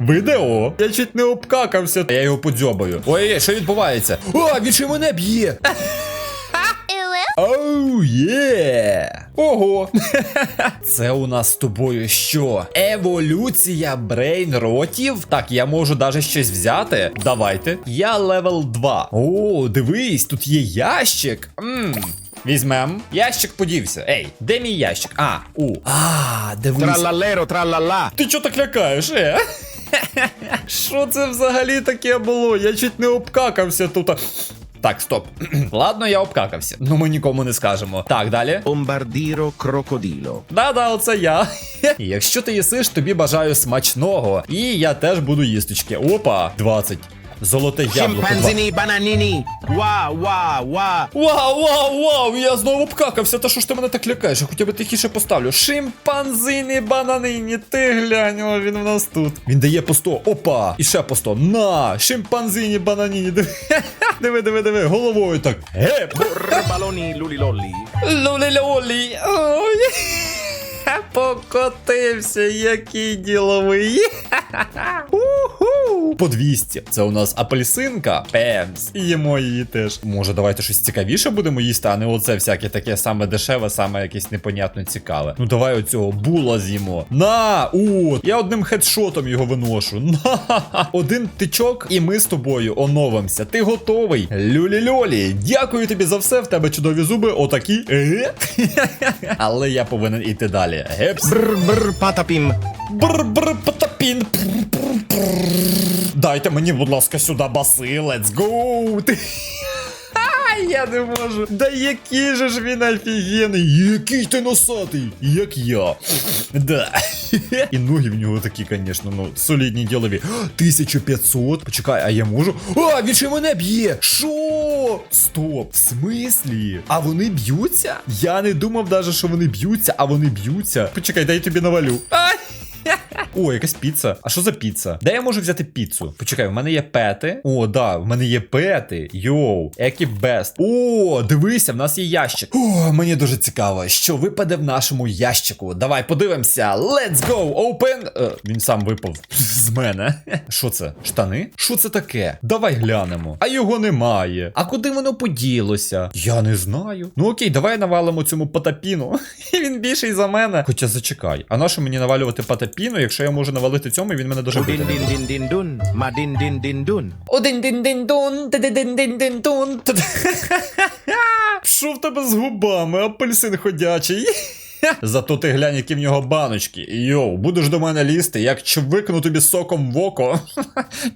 Відео. Я чуть не обкакався. Я його подзьобаю. Ой, що відбувається? О, він ще мене б'є. Оу, є! Ого! Це у нас з тобою що? Еволюція брейнротів? Так, я можу даже щось взяти. Давайте. Я левел 2. О, дивись, тут є ящик. Мм. Візьмем. Ящик подівся. Ей, де мій ящик? А, у. А, дивись. Trallallero, trallallà. Ти чого так лякаєш, е? Що це взагалі таке було? Я чуть не обкакався тут. Так, стоп. Ладно, я обкакався. Ну ми нікому не скажемо. Так, далі. Бомбардіро крокоділо. Да-да, оце я. Якщо ти їсиш, тобі бажаю смачного. І я теж буду їсточки. Опа, 20. Золоте яблуко. Scimpanzini bananini. Wow, wow, wow. Вау, вау, вау, я знову обкакався. Та що ж ти мене так лякаєш? Я хоча б тихіше поставлю. Шимпанзині, бананині, ти глянь, о, він в нас тут. Він дає по 100. Опа! І ще по 100. На! Шимпанзині, бананіні. Диви, диви, диви, диви. головою так. Геп! Burbaloni lulilolli. Лолі-лолі. Ой. Покотився, який діловий. Уху. По 200. Це у нас апельсинка. Пемс. І їмо її теж. Може, давайте щось цікавіше будемо їсти, а не оце всяке таке саме дешеве, саме якесь непонятно цікаве. Ну давай оцього була з'їмо. На! О! Я одним хедшотом його виношу. На! Один тичок, і ми з тобою оновимося. Ти готовий? Люлі-льолі. Дякую тобі за все. В тебе чудові зуби. Отакі. Але я повинен іти далі. Гепс. Brr, patapim. Бр-бр, потапін. Дайте мені, будь ласка, сюди баси. Let's go. Я не можу. Да який же ж він офігенний. Який ти носатий, як я. Да. І ноги в нього такі, звісно, ну, солідні ділові. 1500. Почекай, а я можу. А, він ще мене б'є. Що? Стоп, в смислі? А вони б'ються? Я не думав даже, що вони б'ються, а вони б'ються. Почекай, дай я тобі навалю. Ай! О, якась піца. А що за піца? Де я можу взяти піцу? Почекай, в мене є пети. О, да, в мене є пети. Йоу, які бест. О, дивися, в нас є ящик. О, мені дуже цікаво, що випаде в нашому ящику. Давай подивимося. Let's go! Open! Е, він сам випав з мене. Що це? Штани? Що це таке? Давай глянемо. А його немає. А куди воно поділося? Я не знаю. Ну окей, давай навалимо цьому потапіну. Він більший за мене. Хоча зачекай, а на що мені навалювати потапіну, якщо я можу навалити цьому, він мене дуже бити. din din din dun. Madin din din dun. Один дин дин дун, дин дин дин дун. Що в тебе з губами, апельсин ходячий? Зато ти глянь, які в нього баночки. Йоу, будеш до мене лізти, як чвикну тобі соком в око.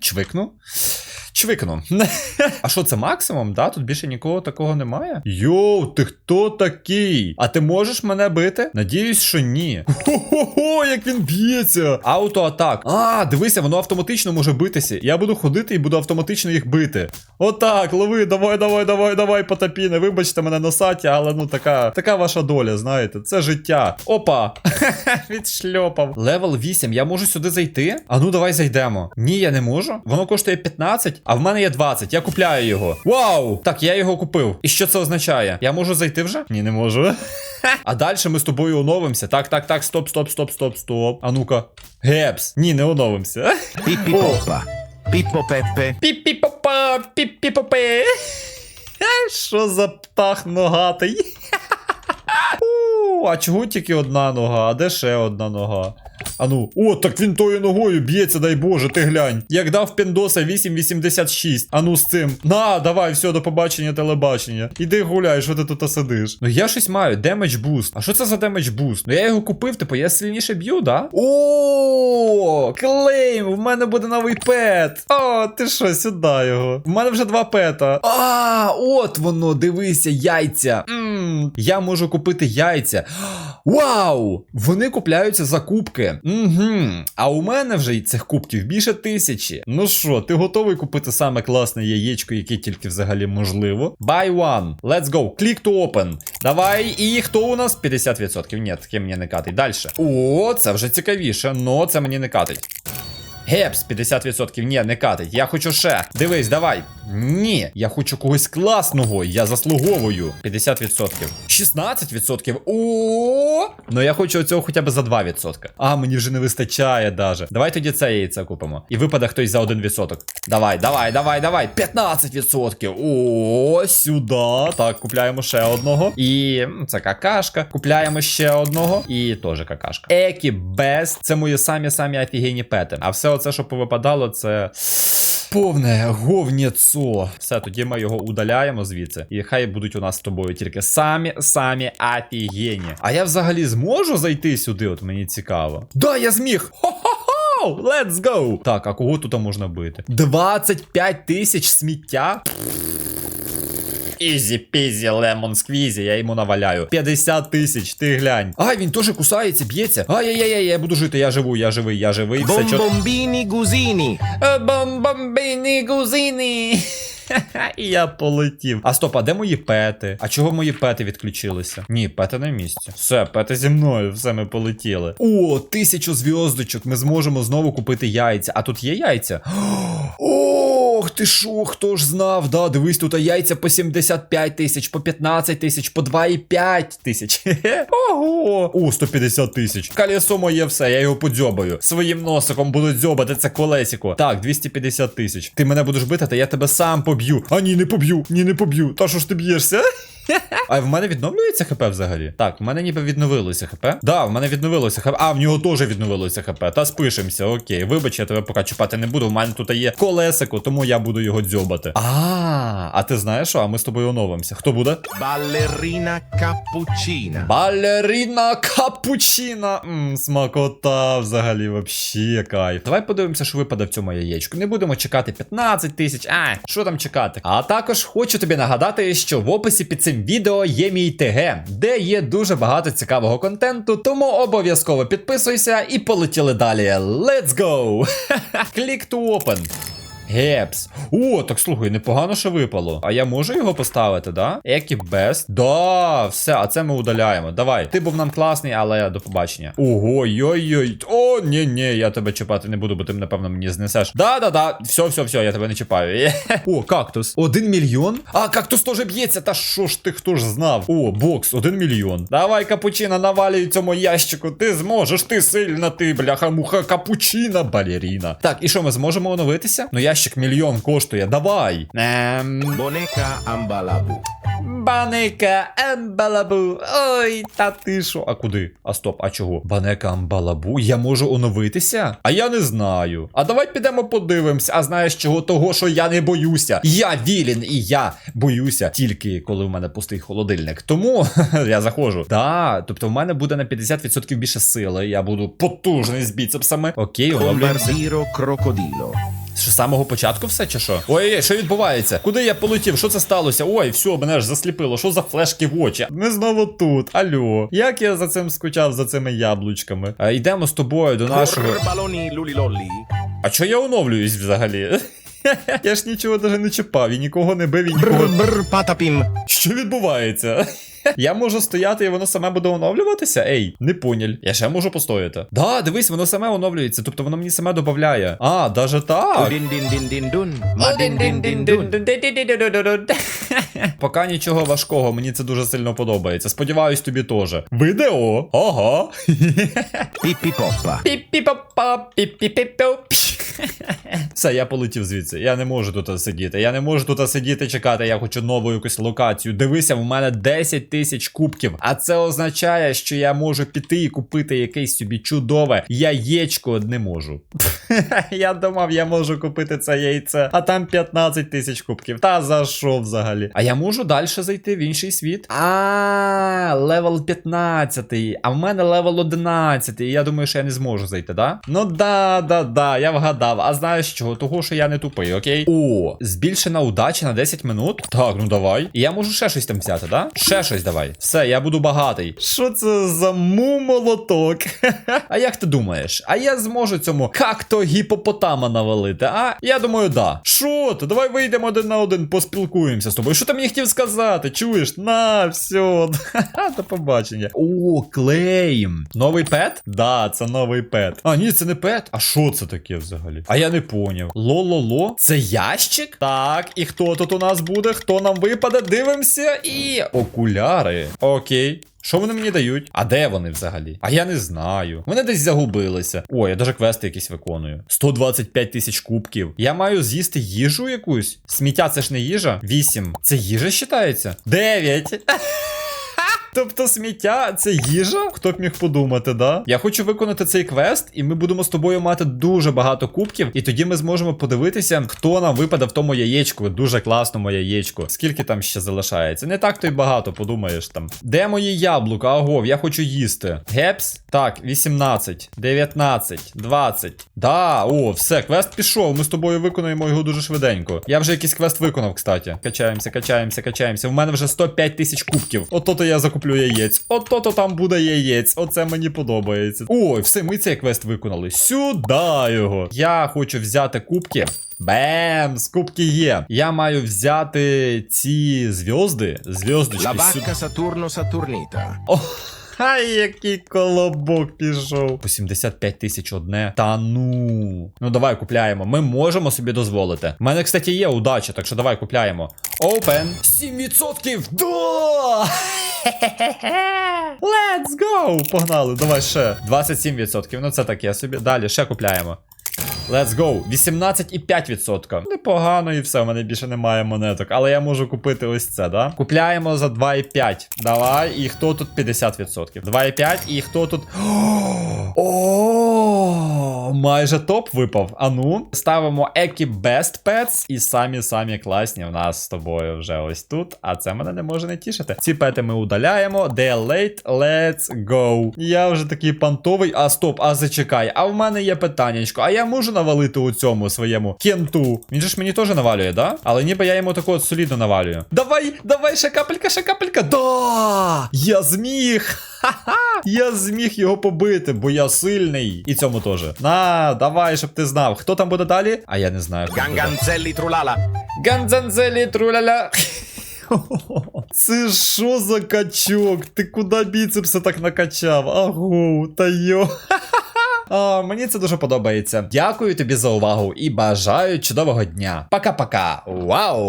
Чвикну? Чвикну. А що це максимум? Да? Тут більше нікого такого немає? Йоу, ти хто такий? А ти можеш мене бити? Надіюсь, що ні. Хо-хо-хо, як він б'ється. Автоатак. А, дивися, воно автоматично може битися. Я буду ходити і буду автоматично їх бити. Отак, лови, давай, давай, давай, давай, потапіне. Вибачте мене носаті, але ну така, така ваша доля, знаєте, це життя. Опа! Відшльопав. Левел 8, я можу сюди зайти? А ну давай зайдемо. Ні, я не можу. Воно коштує 15, а в мене є 20. Я купляю його. Вау! Так, я його купив. І що це означає? Я можу зайти вже? Ні, не можу. А далі ми з тобою оновимося. Так, так, так, стоп, стоп, стоп, стоп, стоп. А ну-ка. Гепс. Ні, не оновимося. Pippo Peppe. Пі-пі-попа, пі-пі-попе. Що за птах ногатий? А чого тільки одна нога? А де ще одна нога? А ну, о, так він тою ногою б'ється, дай Боже, ти глянь. Як дав Піндоса 8,86. А ну з цим. На, давай, все, до побачення, телебачення. Іди гуляй, що ти тут сидиш. Ну я щось маю, демедж буст. А що це за демедж буст? Ну я його купив, типу, я сильніше б'ю, да? О, клейм! В мене буде новий пет. О, ти що, сюди його. В мене вже два пета. А, от воно, дивися, яйця. Мм, я можу купити яйця. Вау! Вони купляються за кубки. Угу. А у мене вже й цих кубків більше тисячі. Ну що, ти готовий купити саме класне яєчко, яке тільки взагалі можливо? Buy one. Let's go. Click to open. Давай. І хто у нас? 50%. Ні, таке мені не катить. Далі. О, це вже цікавіше. Но це мені не катить. Гепс, 50%. Ні, не катить. Я хочу ще. Дивись, давай. Ні, я хочу когось класного. Я заслуговую. 50%. 16%. О! Ну я хочу оцього хоча б за 2%. А, мені вже не вистачає даже. Давай тоді це яйце купимо. І випаде хтось за 1%. Давай, давай, давай, давай. 15%. О, сюди. Так, купляємо ще одного. І це какашка. Купляємо ще одного. І теж какашка. Екі Бест. Це мої самі-самі офігенні пети. А все оце, що повипадало, це. Повне говнєцо. Все, тоді ми його удаляємо звідси. І хай будуть у нас з тобою тільки самі самі афігені. А я взагалі зможу зайти сюди? От мені цікаво. Да, я зміг! Хо-хо-хо! Let's go! Так, а кого тут можна бити? 25 тисяч сміття? Ізі пізі лемон сквізі, я йому наваляю. 50 тисяч, ти глянь. Ай, він теж кусається, б'ється. Ай-яй-яй, я буду жити, я живу, я живий, я живий. Все чот... Bombombini gusini. Бомбомбіні гузини. І я полетів. А стоп, а де мої пети? А чого мої пети відключилися? Ні, пети на місці. Все, пети зі мною, все, ми полетіли. О, тисячу зв'язочок. Ми зможемо знову купити яйця. А тут є яйця? Ох, ти шо, хто ж знав? Да, дивись, тут яйця по 75 тисяч, по 15 тисяч, по 2,5 тисяч. Ого. О, 150 тисяч. Колесо моє все, я його подзьобаю. Своїм носиком буду дзьобати це колесико. Так, 250 тисяч. Ти мене будеш бити, та я тебе сам поб'ю. А ні, не поб'ю, ні, не поб'ю. Та що ж ти б'єшся? А в мене відновлюється ХП взагалі? Так, в мене ніби відновилося ХП. Да, в мене відновилося ХП. А, в нього теж відновилося ХП. Та спишемося, окей. Вибач, я тебе поки чіпати не буду. В мене тут є колесико, тому я буду його дзьобати. А, а ти знаєш що? А ми з тобою оновимося. Хто буде? Ballerina cappuccina. Балерина капучина. Мм, смакота взагалі вообще кайф. Давай подивимося, що випаде в цьому яєчку. Не будемо чекати 15 тисяч. А, що там чекати? А також хочу тобі нагадати, що в описі під цим відео є мій ТГ, де є дуже багато цікавого контенту, тому обов'язково підписуйся і полетіли далі. Let's go! Click to open. Гепс. О, так слухай, непогано що випало. А я можу його поставити, да? Екі Бест. Да, все, а це ми удаляємо. Давай. Ти був нам класний, але до побачення. Ого, йой-йой. О, ні, ні, я тебе чіпати не буду, бо ти, напевно, мені знесеш. Да-да-да. Все, все, все, я тебе не чіпаю. О, кактус. Один мільйон? А, кактус теж б'ється. Та що ж ти хто ж знав? О, бокс, один мільйон. Давай, капучино, навалюй цьому ящику. Ти зможеш, ти сильна, ти, бляха-муха, капучина, балеріна. Так, і що, ми зможемо оновитися? Ну, ящик мільйон коштує. Давай. Ем... Ambalabu. Банека амбалабу. Ой, та ти що? А куди? А стоп, а чого? Банека амбалабу? Я можу оновитися? А я не знаю. А давай підемо подивимось. А знаєш чого? Того, що я не боюся. Я вілін і я боюся тільки коли в мене пустий холодильник. Тому я заходжу. Да, тобто в мене буде на 50% більше сили. Я буду потужний з біцепсами. Окей. Bombardiro crocodilo. Що з самого початку все чи що? Ой, що відбувається? Куди я полетів? Що це сталося? Ой, все, мене ж засліпило. Що за флешки в очі? Ми знову тут. Алло. Як я за цим скучав, за цими яблучками? А, йдемо з тобою до нашого. А чо я оновлююсь взагалі? Я ж нічого даже не чіпав, і нікого не бив, і нікого. Brr. Що відбувається? Я можу стояти і воно саме буде оновлюватися? Ей, не поняль. Я ще можу постояти. Да, дивись, воно саме оновлюється, тобто воно мені саме додає. А, даже так. Поки нічого важкого, мені це дуже сильно подобається. Сподіваюсь, тобі теж. Відео. Ага. Pippi poppa. Пі-пі-па-па, пі-пі-пі-пю. Все, я полетів звідси. Я не можу тут сидіти. Я не можу тут сидіти чекати. Я хочу нову якусь локацію. Дивися, в мене 10 тисяч кубків. А це означає, що я можу піти і купити якесь собі чудове яєчко. Не можу. я думав, я можу купити це яйце, а там 15 тисяч кубків. Та за що взагалі? А я можу далі зайти в інший світ? А, левел 15. А в мене левел 11. І я думаю, що я не зможу зайти, да? Ну да, да, да, я вгадав. А знаєш чого? Того, що я не тупий, окей? О, збільшена удача на 10 минут. Так, ну давай. І я можу ще щось там взяти, да? Ще щось. Щось давай. Все, я буду багатий. Що це за му-молоток? а як ти думаєш? А я зможу цьому как-то гіпопотама навалити, а? Я думаю, да. Що ти? Давай вийдемо один на один, поспілкуємося з тобою. Що ти мені хотів сказати? Чуєш? На, все. До побачення. О, клейм. Новий пет? Да, це новий пет. А, ні, це не пет. А що це таке взагалі? А я не поняв. Ло-ло-ло? Це ящик? Так, і хто тут у нас буде? Хто нам випаде? Дивимося. І. Окуляри. Окей. Що вони мені дають? А де вони взагалі? А я не знаю. Вони десь загубилися. О, я даже квести якісь виконую. 125 тисяч кубків. Я маю з'їсти їжу якусь. Сміття це ж не їжа. 8. Це їжа вважається? 9. Тобто сміття це їжа? Хто б міг подумати, да? Я хочу виконати цей квест, і ми будемо з тобою мати дуже багато кубків, і тоді ми зможемо подивитися, хто нам випаде в тому яєчку. Дуже класному яєчку. Скільки там ще залишається? Не так то й багато, подумаєш там. Де мої яблука? Агов, я хочу їсти. Гепс? Так, 18, 19, 20. Да, о, все, квест пішов. Ми з тобою виконуємо його дуже швиденько. Я вже якийсь квест виконав, кстати. Качаємося, качаємося, качаємося. У мене вже 105 тисяч кубків. Ото-то я закуплю яєць. Ото-то там буде яєць. Оце мені подобається. Ой, все, ми цей квест виконали. Сюди його. Я хочу взяти кубки. Бем! З кубки є. Я маю взяти ці зв'язди. Зв'яздочки La сюди. vacca Saturno Saturnita. О, Ай, який колобок пішов. По 75 тисяч одне. Та ну. Ну давай купляємо. Ми можемо собі дозволити. У мене, кстати, є удача, так що давай купляємо. Open. 7%! Да! Let's go! Погнали, давай ще. 27%. Ну це таке собі. Далі ще купляємо. Let's go. 18,5%. Непогано і все, у мене більше немає монеток. Але я можу купити ось це, да? Купляємо за 2,5. Давай, і хто тут 50%? 2,5 і хто тут. О, майже топ випав. А ну, ставимо Equi Best Pets і самі-самі класні в нас з тобою вже ось тут. А це мене не може не тішити. Ці пети ми удаляємо. Де late, let's go. Я вже такий пантовий. А стоп, а зачекай. А в мене є питаннячко. А я можу навалити у цьому своєму кенту? Він же ж мені теж навалює, да? Але ніби я йому таку от солідно навалюю. Давай, давай, ще капелька, ще капелька. Да! Я зміг! Ха-ха! Я зміг його побити, бо я сильний. І цьому теж. На, давай, щоб ти знав. Хто там буде далі? А я не знаю. буде. Ganganzelli Trulala. Труляля. Це що за качок? Ти куди біцепси так накачав? Агу, та йо. А, мені це дуже подобається. Дякую тобі за увагу і бажаю чудового дня. Пока-пока. Вау!